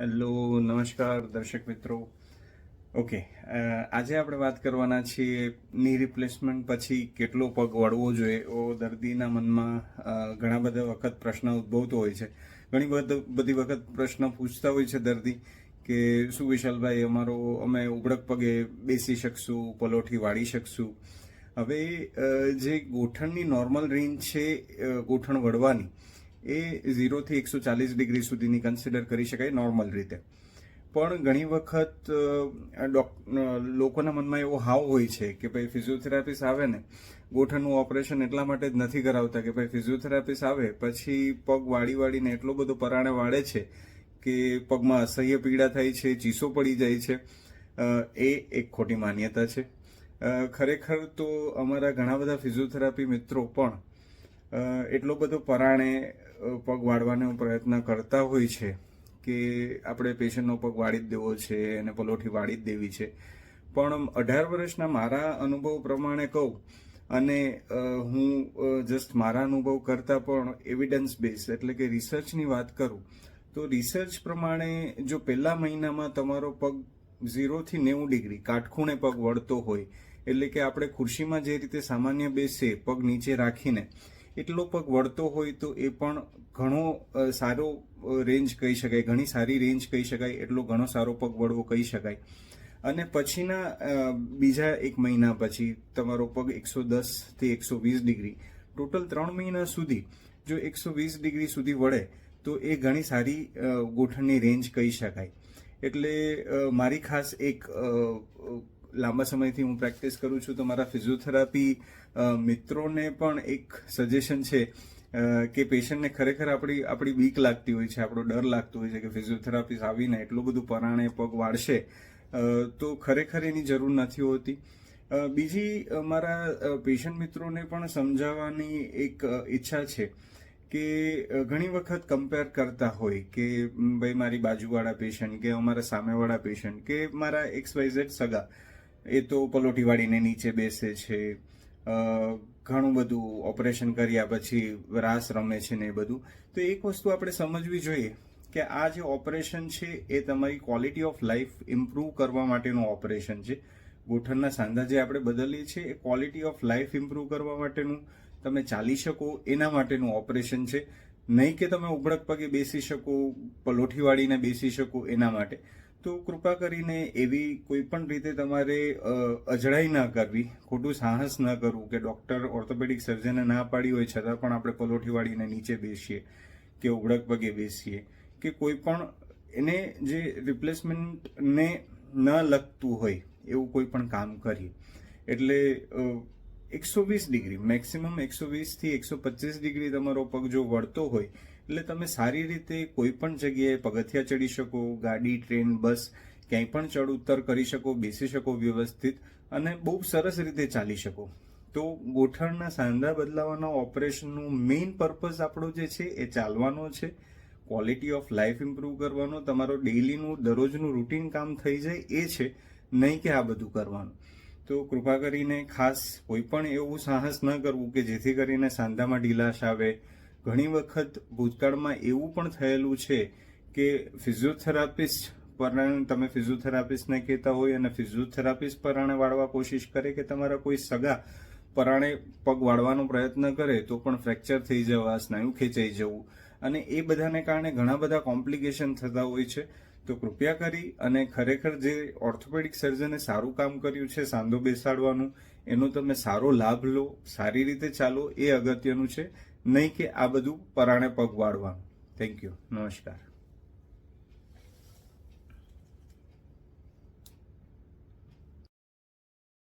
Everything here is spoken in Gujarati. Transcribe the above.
હેલો, નમસ્કાર દર્શક મિત્રો. ઓકે આજે આપણે વાત કરવાના છીએ ની રિપ્લેસમેન્ટ પછી કેટલો પગ વળવો જોઈએ. એવો દર્દીના મનમાં ઘણા બધા વખત પ્રશ્ન ઉદ્ભવતો હોય છે. ઘણી બધ- બધી વખત પ્રશ્ન પૂછતા હોય છે દર્દી કે, શું વિશાલભાઈ, અમારો, અમે ઉબળક પગે બેસી શકશું, પલોઠી વાળી શકશું? હવે જે ગોઠણની નોર્મલ રેન્જ છે ગોઠણ વળવાની એ ઝીરોથી એકસો ચાલીસ ડિગ્રી સુધીની કન્સિડર કરી શકાય નોર્મલ રીતે. પણ ઘણી વખત લોકોના મનમાં એવો હાવ હોય છે કે ભાઈ ફિઝિયોથેરાપિસ્ટ આવે ને, ગોઠણનું ઓપરેશન એટલા માટે જ નથી કરાવતા કે ભાઈ ફિઝિયોથેરાપિસ્ટ આવે, પછી પગ વાળી વાળીને એટલો બધો પરાણે વાળે છે કે પગમાં અસહ્ય પીડા થાય છે, ચીસો પડી જાય છે એ એક ખોટી માન્યતા છે. ખરેખર તો અમારા ઘણા બધા ફિઝિયોથેરાપી મિત્રો પણ એટલો બધો પરાણે પગ વાળવાનો પ્રયત્ન કરતા હોય છે કે આપણે પેશન્ટનો પગ વાળી જ દેવો છે એને પલોઠી વાળી જ દેવી છે. પણ અઢાર વર્ષના મારા અનુભવ પ્રમાણે કહું અને હું જસ્ટ મારા અનુભવ કરતાં પણ એવિડન્સ બેઝ એટલે કે રિસર્ચની વાત કરું, તો રિસર્ચ પ્રમાણે જો પહેલા મહિનામાં તમારો પગ ઝીરોથી નેવું ડિગ્રી કાટખૂણે પગ વળતો હોય, એટલે કે આપણે ખુરશીમાં જે રીતે સામાન્ય બેસીએ પગ નીચે રાખીને એટલો પગ વળતો હોય તો એ પણ ઘણો સારો રેન્જ કહી શકાય. ઘણી સારી રેન્જ કહી શકાય. એટલો ઘણો સારો પગ વળવો કહી શકાય. અને પછીના બીજા એક મહિના પછી તમારો પગ એકસો દસથી એકસો વીસ ડિગ્રી, ટોટલ ત્રણ મહિના સુધી જો એકસો વીસ ડિગ્રી સુધી વળે, તો એ ઘણી સારી ગોઠણની રેન્જ કહી શકાય. એટલે મારી ખાસ એક લાંબા સમયથી હું પ્રેક્ટિસ કરું છું તો મારા ફિઝિયોથેરાપી મિત્રોને પણ એક સજેશન છે કે પેશન્ટને ખરેખર આપણી આપણી બીક લાગતી હોય છે, આપણો ડર લાગતો હોય છે કે ફિઝિયોથેરાપિસ્ટ આવીને એટલું બધું પરાણે પગ વાળશે તો ખરેખર એની જરૂર નથી હોતી. બીજી મારા પેશન્ટ મિત્રોને પણ સમજાવવાની એક ઈચ્છા છે કે ઘણી વખત કમ્પેર કરતા હોય કે ભાઈ, મારી બાજુવાળા પેશન્ટ કે અમારા સામેવાળા પેશન્ટ કે મારા એક્સ વાય ઝેડ સગા. એ તો પલોઠી વાળીને નીચે બેસે છે. ઘણું બધું ઓપરેશન કર્યા પછી રાસ રમે છે ને એ બધું. તો એક વસ્તુ આપણે સમજવી જોઈએ કે આ જે ઓપરેશન છે એ તમારી ક્વોલિટી ઓફ લાઈફ ઇમ્પ્રૂવ કરવા માટેનું ઓપરેશન છે. ગોઠણના સાંધા જે આપણે બદલીએ છીએ એ ક્વોલિટી ઓફ લાઈફ ઇમ્પ્રૂવ કરવા માટેનું તમે ચાલી શકો, એના માટેનું ઓપરેશન છે. નહીં કે તમે ઉભડક પગે બેસી શકો પલોઠી વાળીને બેસી શકો એના માટે. તો કૃપા કરીને એવી કોઈ પણ રીતે તમારે અજડાઈ ના કરવી, ખોટું સાહસ ન કરવું કે ડૉક્ટર ઓર્થોપેડિક સર્જને ના પાડી હોય, છતાં પણ આપણે પલોઠી વાળીને નીચે બેસીએ કે ઉબળક પગે બેસીએ કે કોઈ પણ એને જે રિપ્લેસમેન્ટને ન લગતું હોય એવું કોઈ પણ કામ કરીએ. એટલે એકસો વીસ ડિગ્રી મેક્સિમમ એકસો વીસથી એકસો પચીસ ડિગ્રી તમારો પગ જો વળતો હોય એટલે તમે સારી રીતે કોઈ પણ જગ્યાએ પગથિયા ચડી શકો, ગાડી, ટ્રેન, બસ, ક્યાંય પણ ચડ ઉતર કરી શકો, બેસી શકો વ્યવસ્થિત અને બહુ સરસ રીતે ચાલી શકો. તો ગોઠણના સાંધા બદલાવાના ઓપરેશનનું મેઇન પર્પઝ આપણો જે છે એ ચાલવાનો છે. ક્વોલિટી ઓફ લાઈફ ઇમ્પ્રૂવ કરવાનો, તમારો ડેઇલીનું દરરોજનું રૂટીન કામ થઈ જાય એ છે, નહીં કે આ બધું કરવાનું. તો કૃપા કરીને ખાસ કોઈ પણ એવું સાહસ ન કરવું કે જેથી કરીને સાંધામાં ઢીલાશ આવે ઘણી વખત ભૂતકાળમાં એવું પણ થયેલું છે કે ફિઝિયોથેરાપિસ્ટ પરાણે તમે ફિઝિયોથેરાપિસ્ટને કહેતા હોય અને ફિઝિયોથેરાપિસ્ટ પરાણે વાળવા કોશિશ કરે કે તમારા કોઈ સગા પરાણે પગ વાળવાનો પ્રયત્ન કરે તો પણ ફ્રેક્ચર થઈ જવા, સ્નાયુ ખેંચાઈ જવું અને એ બધાને કારણે ઘણા બધા કોમ્પ્લિકેશન થતા હોય છે. તો કૃપયા કરી અને ખરેખર જે ઓર્થોપેડિક સર્જને સારું કામ કર્યું છે, સાંધો બેસાડવાનું, એનો તમે સારો લાભ લો, સારી રીતે ચાલો, એ અગત્યનું છે. નહીં કે આ બધું પરાણે પગ વાળવાનું થેન્ક યુ નમસ્કાર.